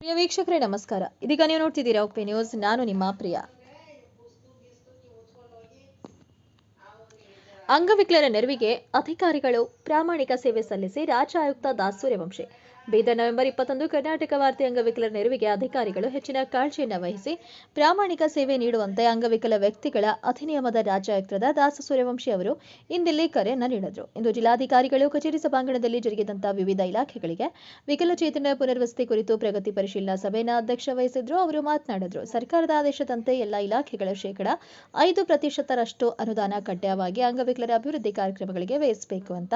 ಪ್ರಿಯ ವೀಕ್ಷಕರೇ, ನಮಸ್ಕಾರ. ಇದೀಗ ನೀವು ನೋಡ್ತಿದ್ದೀರಾ ಒಪ್ಪೆ ನ್ಯೂಸ್. ನಾನು ನಿಮ್ಮ ಪ್ರಿಯ. ಅಂಗವಿಕಲರ ನೆರವಿಗೆ ಅಧಿಕಾರಿಗಳು ಪ್ರಾಮಾಣಿಕ ಸೇವೆ ಸಲ್ಲಿಸಿ ರಾಜ್ಯ ಆಯುಕ್ತ ದಾಸ್ ಸೂರ್ಯವಂಶಿ ಬೀದರ್ ನವೆಂಬರ್ ಇಪ್ಪತ್ತೊಂದು ಕರ್ನಾಟಕ ವಾರ್ತೆ ಅಂಗವಿಕಲರ ನೆರವಿಗೆ ಅಧಿಕಾರಿಗಳು ಹೆಚ್ಚಿನ ಕಾಳಜಿಯನ್ನು ವಹಿಸಿ ಪ್ರಾಮಾಣಿಕ ಸೇವೆ ನೀಡುವಂತೆ ಅಂಗವಿಕಲ ವ್ಯಕ್ತಿಗಳ ಅಧಿನಿಯಮದ ರಾಜ್ಯಾಯುಕ್ತದ ದಾಸ ಸೂರ್ಯವಂಶಿ ಅವರು ಇಂದಿಲ್ಲಿ ಕರೆಯನ್ನು ನೀಡಿದರು. ಇಂದು ಜಿಲ್ಲಾಧಿಕಾರಿಗಳು ಕಚೇರಿ ಸಭಾಂಗಣದಲ್ಲಿ ಜರುಗಿದಂತಹ ವಿವಿಧ ಇಲಾಖೆಗಳಿಗೆ ವಿಕಲಚೇತನ ಪುನರ್ವಸತಿ ಕುರಿತು ಪ್ರಗತಿ ಪರಿಶೀಲನಾ ಸಭೆಯನ್ನು ಅಧ್ಯಕ್ಷ ವಹಿಸಿದ್ರು. ಅವರು ಮಾತನಾಡಿದರು, ಸರ್ಕಾರದ ಆದೇಶದಂತೆ ಎಲ್ಲ ಇಲಾಖೆಗಳ ಶೇಕಡ ಐದು ಪ್ರತಿಶತರಷ್ಟು ಅನುದಾನ ಕಡ್ಡಾಯವಾಗಿ ಅಂಗವಿಕಲರ ಅಭಿವೃದ್ಧಿ ಕಾರ್ಯಕ್ರಮಗಳಿಗೆ ವಹಿಸಬೇಕು ಅಂತ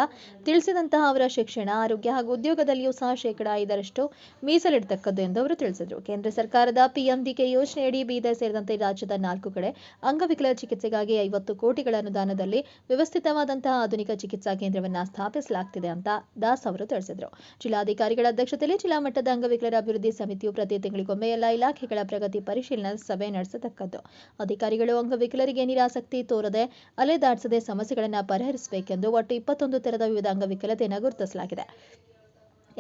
ತಿಳಿಸಿದಂತಹ ಅವರ ಶಿಕ್ಷಣ, ಆರೋಗ್ಯ ಹಾಗೂ ಉದ್ಯೋಗದಲ್ಲಿಯೂ ಸಹ ಶೇಕಡ ಐದರಷ್ಟು ಮೀಸಲಿಡತಕ್ಕದ್ದು ಎಂದು ಅವರು ತಿಳಿಸಿದರು. ಕೇಂದ್ರ ಸರ್ಕಾರದ ಪಿಎಂಡಿಕೆ ಯೋಜನೆಯಡಿ ಬೀದರ್ ಸೇರಿದಂತೆ ರಾಜ್ಯದ ನಾಲ್ಕು ಕಡೆ ಅಂಗವಿಕಲ ಚಿಕಿತ್ಸೆಗಾಗಿ ಐವತ್ತು ಕೋಟಿಗಳ ಅನುದಾನದಲ್ಲಿ ವ್ಯವಸ್ಥಿತವಾದಂತಹ ಆಧುನಿಕ ಚಿಕಿತ್ಸಾ ಕೇಂದ್ರವನ್ನು ಸ್ಥಾಪಿಸಲಾಗ್ತಿದೆ ಅಂತ ದಾಸ್ ಅವರು ತಿಳಿಸಿದರು. ಜಿಲ್ಲಾಧಿಕಾರಿಗಳ ಅಧ್ಯಕ್ಷತೆಯಲ್ಲಿ ಜಿಲ್ಲಾ ಮಟ್ಟದ ಅಂಗವಿಕಲರ ಅಭಿವೃದ್ಧಿ ಸಮಿತಿಯು ಪ್ರತಿ ತಿಂಗಳಿಗೊಮ್ಮೆ ಎಲ್ಲ ಇಲಾಖೆಗಳ ಪ್ರಗತಿ ಪರಿಶೀಲನಾ ಸಭೆ ನಡೆಸತಕ್ಕದ್ದು. ಅಧಿಕಾರಿಗಳು ಅಂಗವಿಕಲರಿಗೆ ನಿರಾಸಕ್ತಿ ತೋರದೆ ಅಲೆದಾಡಿಸದೆ ಸಮಸ್ಯೆಗಳನ್ನು ಪರಿಹರಿಸಬೇಕೆಂದು ಒಟ್ಟು ಇಪ್ಪತ್ತೊಂದು ತೆರದ ವಿವಿಧ ಅಂಗವಿಕಲತೆಯನ್ನು ಗುರುತಿಸಲಾಗಿದೆ.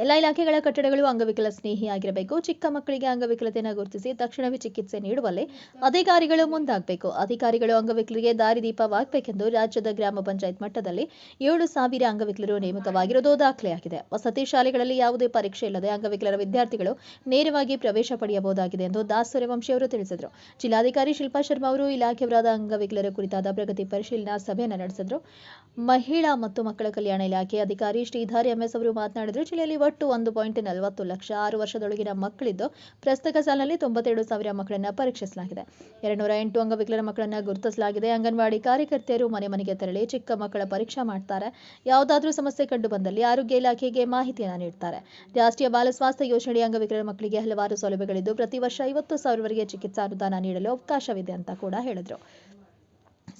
ಎಲ್ಲ ಇಲಾಖೆಗಳ ಕಟ್ಟಡಗಳು ಅಂಗವಿಕಲ ಸ್ನೇಹಿಯಾಗಿರಬೇಕು ಚಿಕ್ಕ ಮಕ್ಕಳಿಗೆ ಅಂಗವಿಕಲತೆಯನ್ನು ಗುರುತಿಸಿ ತಕ್ಷಣವೇ ಚಿಕಿತ್ಸೆ ನೀಡುವಲ್ಲಿ ಅಧಿಕಾರಿಗಳು ಮುಂದಾಗಬೇಕು. ಅಧಿಕಾರಿಗಳು ಅಂಗವಿಕಲರಿಗೆ ದಾರಿದೀಪವಾಗಬೇಕೆಂದು ರಾಜ್ಯದ ಗ್ರಾಮ ಪಂಚಾಯತ್ ಮಟ್ಟದಲ್ಲಿ ಏಳು ಸಾವಿರ ಅಂಗವಿಕಲರು ನೇಮಕವಾಗಿರುವುದು ದಾಖಲೆಯಾಗಿದೆ. ವಸತಿ ಶಾಲೆಗಳಲ್ಲಿ ಯಾವುದೇ ಪರೀಕ್ಷೆ ಇಲ್ಲದೆ ಅಂಗವಿಕಲರ ವಿದ್ಯಾರ್ಥಿಗಳು ನೇರವಾಗಿ ಪ್ರವೇಶ ಪಡೆಯಬಹುದಾಗಿದೆ ಎಂದು ದಾಸ್ ಸೂರ್ಯವಂಶಿ ಅವರು ತಿಳಿಸಿದರು. ಜಿಲ್ಲಾಧಿಕಾರಿ ಶಿಲ್ಪಾ ಶರ್ಮಾ ಅವರು ಇಲಾಖೆಯವರಾದ ಅಂಗವಿಕಲರ ಕುರಿತಾದ ಪ್ರಗತಿ ಪರಿಶೀಲನಾ ಸಭೆಯನ್ನು ನಡೆಸಿದರು. ಮಹಿಳಾ ಮತ್ತು ಮಕ್ಕಳ ಕಲ್ಯಾಣ ಇಲಾಖೆ ಅಧಿಕಾರಿ ಶ್ರೀಧರ್ ಎಂಎಸ್ ಅವರು ಮಾತನಾಡಿದರು. ಜಿಲ್ಲೆಯಲ್ಲಿ ಒಟ್ಟು ಒಂದು ಪಾಯಿಂಟ್ ನಲವತ್ತು ಲಕ್ಷ ಆರು ವರ್ಷದೊಳಗಿನ ಮಕ್ಕಳಿದ್ದು ಪ್ರಸಕ್ತ ಸಾಲಿನಲ್ಲಿ ತೊಂಬತ್ತೆರಡು ಸಾವಿರ ಮಕ್ಕಳನ್ನು ಪರೀಕ್ಷಿಸಲಾಗಿದೆ. ಎರಡ್ನೂರ ಎಂಟು ಅಂಗವಿಕಲರ ಮಕ್ಕಳನ್ನು ಗುರುತಿಸಲಾಗಿದೆ. ಅಂಗನವಾಡಿ ಕಾರ್ಯಕರ್ತೆಯರು ಮನೆ ಮನೆಗೆ ತೆರಳಿ ಚಿಕ್ಕ ಮಕ್ಕಳ ಪರೀಕ್ಷಾ ಮಾಡ್ತಾರೆ. ಯಾವುದಾದ್ರೂ ಸಮಸ್ಯೆ ಕಂಡು ಬಂದಲ್ಲಿ ಆರೋಗ್ಯ ಇಲಾಖೆಗೆ ಮಾಹಿತಿಯನ್ನು ನೀಡ್ತಾರೆ. ರಾಷ್ಟ್ರೀಯ ಬಾಲ ಸ್ವಾಸ್ಥ್ಯ ಯೋಜನೆಯ ಅಂಗವಿಕಲರ ಮಕ್ಕಳಿಗೆ ಹಲವಾರು ಸೌಲಭ್ಯಗಳಿದ್ದು ಪ್ರತಿ ವರ್ಷ ಐವತ್ತು ಸಾವಿರವರೆಗೆ ಚಿಕಿತ್ಸಾ ಅನುದಾನ ನೀಡಲು ಅವಕಾಶವಿದೆ ಅಂತ ಕೂಡ ಹೇಳಿದರು.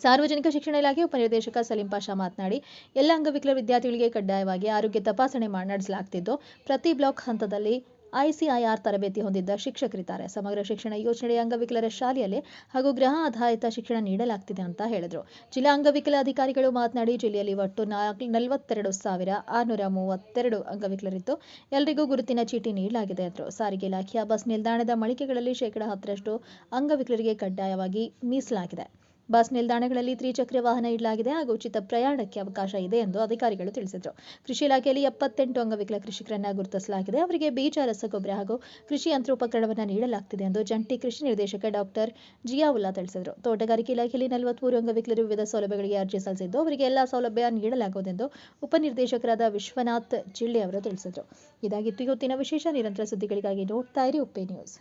ಸಾರ್ವಜನಿಕ ಶಿಕ್ಷಣ ಇಲಾಖೆ ಉಪನಿರ್ದೇಶಕ ಸಲೀಂ ಪಾಷಾ ಮಾತನಾಡಿ, ಎಲ್ಲ ಅಂಗವಿಕಲ ವಿದ್ಯಾರ್ಥಿಗಳಿಗೆ ಕಡ್ಡಾಯವಾಗಿ ಆರೋಗ್ಯ ತಪಾಸಣೆ ನಡೆಸಲಾಗುತ್ತಿದ್ದು ಪ್ರತಿ ಬ್ಲಾಕ್ ಹಂತದಲ್ಲಿ ಐಸಿಐಆರ್ ತರಬೇತಿ ಹೊಂದಿದ್ದ ಶಿಕ್ಷಕರಿದ್ದಾರೆ ಸಮಗ್ರ ಶಿಕ್ಷಣ ಯೋಜನೆಯ ಅಂಗವಿಕಲರ ಶಾಲೆಯಲ್ಲಿ ಹಾಗೂ ಗೃಹ ಆಧಾರಿತ ಶಿಕ್ಷಣ ನೀಡಲಾಗ್ತಿದೆ ಅಂತ ಹೇಳಿದರು. ಜಿಲ್ಲಾ ಅಂಗವಿಕಲ ಅಧಿಕಾರಿಗಳು ಮಾತನಾಡಿ, ಜಿಲ್ಲೆಯಲ್ಲಿ ಒಟ್ಟು ನಲವತ್ತೆರಡು ಸಾವಿರ ಆರುನೂರ ಮೂವತ್ತೆರಡು ಅಂಗವಿಕಲರಿದ್ದು ಎಲ್ಲರಿಗೂ ಗುರುತಿನ ಚೀಟಿ ನೀಡಲಾಗಿದೆ ಎಂದರು. ಸಾರಿಗೆ ಇಲಾಖೆಯ ಬಸ್ ನಿಲ್ದಾಣದ ಮಳಿಗೆಗಳಲ್ಲಿ ಶೇಕಡಾ ಹತ್ತರಷ್ಟು ಅಂಗವಿಕಲರಿಗೆ ಕಡ್ಡಾಯವಾಗಿ ಮೀಸಲಾಗಿದೆ. ಬಸ್ ನಿಲ್ದಾಣಗಳಲ್ಲಿ ತ್ರಿಚಕ್ರ ವಾಹನ ಇಡಲಾಗಿದೆ ಹಾಗೂ ಉಚಿತ ಪ್ರಯಾಣಕ್ಕೆ ಅವಕಾಶ ಇದೆ ಎಂದು ಅಧಿಕಾರಿಗಳು ತಿಳಿಸಿದರು. ಕೃಷಿ ಇಲಾಖೆಯಲ್ಲಿ ಎಪ್ಪತ್ತೆಂಟು ಅಂಗವಿಕಲ ಕೃಷಿಕರನ್ನ ಗುರುತಿಸಲಾಗಿದೆ. ಅವರಿಗೆ ಬೀಜ ರಸಗೊಬ್ಬರ ಹಾಗೂ ಕೃಷಿ ಯಂತ್ರೋಪಕರಣವನ್ನು ನೀಡಲಾಗುತ್ತಿದೆ ಎಂದು ಜಂಟಿ ಕೃಷಿ ನಿರ್ದೇಶಕ ಡಾಕ್ಟರ್ ಜಿಯಾವುಲ್ಲಾ ತಿಳಿಸಿದರು. ತೋಟಗಾರಿಕೆ ಇಲಾಖೆಯಲ್ಲಿ ನಲವತ್ಮೂರು ಅಂಗವಿಕಲರು ವಿವಿಧ ಸೌಲಭ್ಯಗಳಿಗೆ ಅರ್ಜಿ ಸಲ್ಲಿಸಿದ್ದು, ಅವರಿಗೆ ಎಲ್ಲಾ ಸೌಲಭ್ಯ ನೀಡಲಾಗುವುದೆಂದು ಉಪನಿರ್ದೇಶಕರಾದ ವಿಶ್ವನಾಥ್ ಜಿಳ್ಳೆ ಅವರು ತಿಳಿಸಿದರು. ಇದಾಗಿತ್ತು ಇವತ್ತಿನ ವಿಶೇಷ ನಿರಂತರ ಸುದ್ದಿಗಳಿಗಾಗಿ ನೋಡ್ತಾ ಇರಿ Uppe news.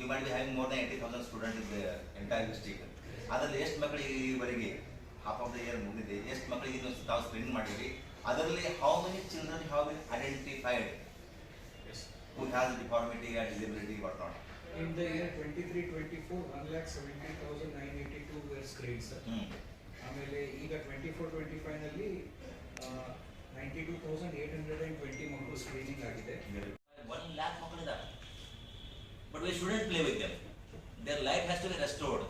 Year might be having ಮಕ್ಕಳು more than eighty thousand student is entire district ಅದರಲ್ಲಿ ಎಷ್ಟು ಮಕ್ಕಳಿಗೆ ಈವರೆಗೆ? ಹಾಫ್ ಆಫ್ ದ ಇಯರ್ ಮುಗಿದಿದೆ. ಎಷ್ಟು ಮಕ್ಕಳಿಗೆ ಇನ್ನೊಂದು ತಾವು ಸ್ಕ್ರೀನ್ ಮಾಡಿದ್ವಿ ಅದರಲ್ಲಿ how many children have been identified who has deformity and disability what not In the year 23-24, 1,70,982 were screened, sir. ಹ್ಞೂ ಆಮೇಲೆ ಈಗ twenty four twenty ಫೈವ್ನಲ್ಲಿ ninety two thousand eight hundred and twenty ಮಕ್ಕಳು ಸ್ಕ್ರೀನಿಂಗ್ ಆಗಿದೆ. One lakh ಮಕ್ಕಳಿದ್ದಾರೆ but we student play with them their life has to be restored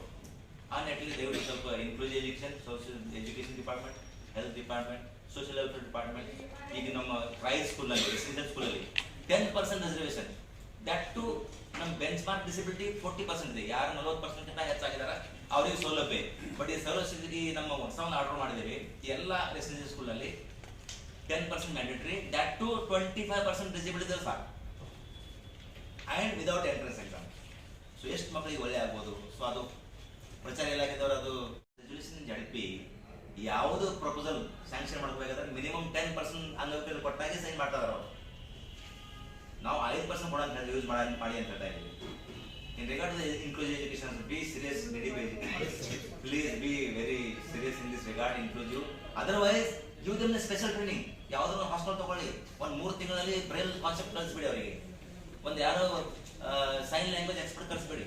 on at least Dev ಸ್ವಲ್ಪ inclusive education social education department health department social welfare department ಈಗ ನಮ್ಮ ಪ್ರೈಸ್ ಸ್ಕೂಲಲ್ಲಿ residential ಸ್ಕೂಲಲ್ಲಿ ten percent reservation that to ನಮ್ಮ benchmark disability forty percent ಇದೆ. ಯಾರು ನಲವತ್ತು ಪರ್ಸೆಂಟ್ ಹೆಚ್ಚಾಗಿದ್ದಾರೆ? ಅವರಿಗೆ ಸೌಲಭ್ಯ. ಬಟ್ ಈ ಸರ್ವಸ್ಥಿತಿಗೆ ನಮ್ಮ ಹೊಸವನ್ನು ಆರ್ಡರ್ ಮಾಡಿದ್ದೀವಿ. ಎಲ್ಲ ರೆಸಿಡೆನ್ಷಿಯಲ್ ಸ್ಕೂಲಲ್ಲಿ ten percent mandatory that to twenty five percent disability ಸಾಕು and without entrance exam so ಎಷ್ಟು ಮಕ್ಕಳಿಗೆ ಒಳ್ಳೆ ಆಗ್ಬೋದು? ಸೊ ಅದು ಪ್ರಚಾರ ಇಲಾಖೆದವರು ಅದು ಜಡಿಪಿ ಯಾವುದು ಪ್ರಪೋಸಲ್ ಸ್ಯಾಂಕ್ಷನ್ ಮಾಡಬೇಕಾದ್ರೆ ಮಿನಿಮಮ್ ಟೆನ್ ಪರ್ಸೆಂಟ್ ಅಂಗವಿಕಲರು ಕೊಟ್ಟಾಗೆ ಸೈನ್ ಮಾಡ್ತಾ ಇದಾರೆ ಅವರು. ನಾವು ಐದು ಪರ್ಸೆಂಟ್ ಕೊಡೋ ಅಂತ ಯೂಸ್ ಮಾಡಿ ಮಾಡಿ ಅಂತ ಹೇಳ್ತಾ ಇದ್ದೀವಿ. In regard inclusive education be serious very please be very serious in this regard inclusive otherwise them special training ಯಾವ್ದಾದ್ರು ಹಾಸ್ಟೆಲ್ ತಗೊಳ್ಳಿ. ಒಂದು ಮೂರು ತಿಂಗಳಲ್ಲಿ ಬ್ರೈಲ್ ಕಾನ್ಸೆಪ್ಟ್ ಕಲಿಸ್ಬಿಡಿ ಅವರಿಗೆ. ಒಂದು ಯಾರೋ sign language expert ಕಳಿಸ್ಬೇಡಿ.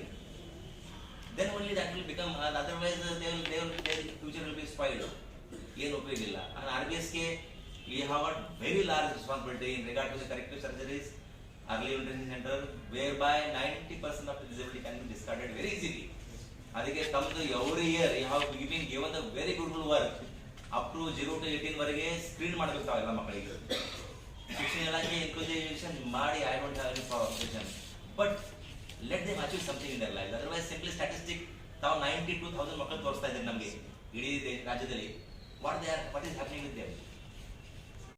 Then only that will become otherwise they will future will be spoiled ಏನು ಉಪಯೋಗ ಇಲ್ಲ. ಆರ್ ಬಿ ಎಸ್ಗೆ we have at very large responsibility in regard to corrective surgeries early intervention centre where by ninety percent of disability can be discarded very easily ಅದಕ್ಕೆ ತಮ್ಮದು every year you have giving given the very good work up to zero to eighteen ವರೆಗೆ screen ಮಾಡಬೇಕು ತಾವೆಲ್ಲ ಮಕ್ಕಳಿಗೆ. ಇಲಾಖೆ inclusive ಮಾಡಿ I don't have any problem but let them achieve something in life otherwise simply statistic ತಾವು ninety two thousand ಮಕ್ಕಳು ತೋರಿಸ್ತಾ ಇದ್ದಾರೆ ನಮಗೆ. ಇಡೀ ರಾಜ್ಯದಲ್ಲಿ. What they are what is happening with them